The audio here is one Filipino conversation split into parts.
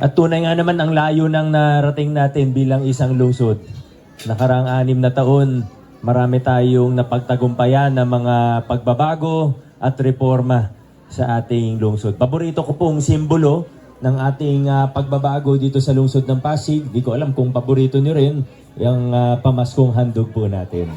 At tunay nga naman ang layo ng narating natin bilang isang lungsod. Nakaraang anim na taon, marami tayong napagtagumpayan ng mga pagbabago at reforma sa ating lungsod. Paborito ko pong simbolo ng ating ah, pagbabago dito sa lungsod ng Pasig. Di ko alam kung paborito nyo rin yung ah, pamaskong handog po natin.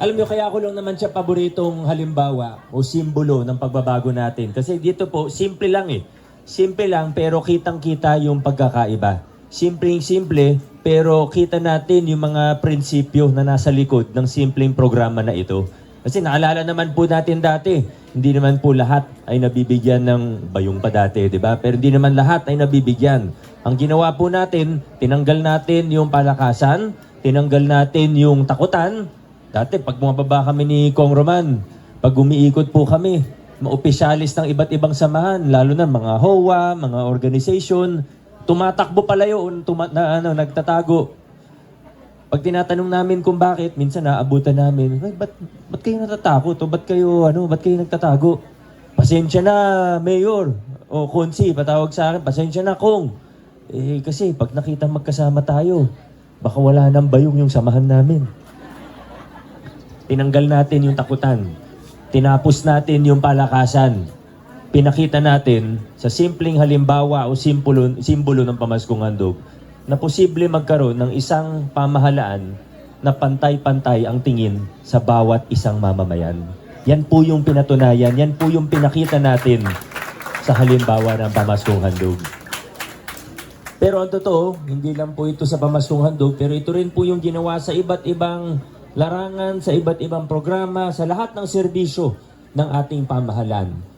Alam nyo, kaya ko lang naman siya paboritong halimbawa o simbolo ng pagbabago natin. Kasi dito po, simple lang eh. Simple lang pero kitang-kita yung pagkakaiba. Simpleng simple pero kita natin yung mga prinsipyo na nasa likod ng simpleng programa na ito. Kasi naalala naman po natin dati, hindi naman po lahat ay nabibigyan ng bayong pa dati, di ba? Pero hindi naman lahat ay nabibigyan. Ang ginawa po natin, tinanggal natin yung palakasan, tinanggal natin yung takutan, Dati, pag bumababa kami ni Kong Roman, pag umiikot po kami, maopisyalis ng iba't ibang samahan, lalo na mga HOA, mga organization, tumatakbo pala yun, tuma- na, ano, nagtatago. Pag tinatanong namin kung bakit, minsan naabutan namin, "Ay, ba't, ba't kayo natatakot? O ba't kayo, ano, ba't kayo nagtatago? Pasensya na, Mayor. O Konsi, patawag sa akin, pasensya na, Kong. Eh, kasi pag nakita magkasama tayo, baka wala nang bayong yung samahan namin. Tinanggal natin yung takutan. Tinapos natin yung palakasan. Pinakita natin sa simpleng halimbawa o simbolo, simbolo ng pamaskong handog na posible magkaroon ng isang pamahalaan na pantay-pantay ang tingin sa bawat isang mamamayan. Yan po yung pinatunayan, yan po yung pinakita natin sa halimbawa ng pamaskong handog. Pero ang totoo, hindi lang po ito sa pamaskong handog, pero ito rin po yung ginawa sa iba't ibang larangan, sa iba't ibang programa, sa lahat ng serbisyo ng ating pamahalaan.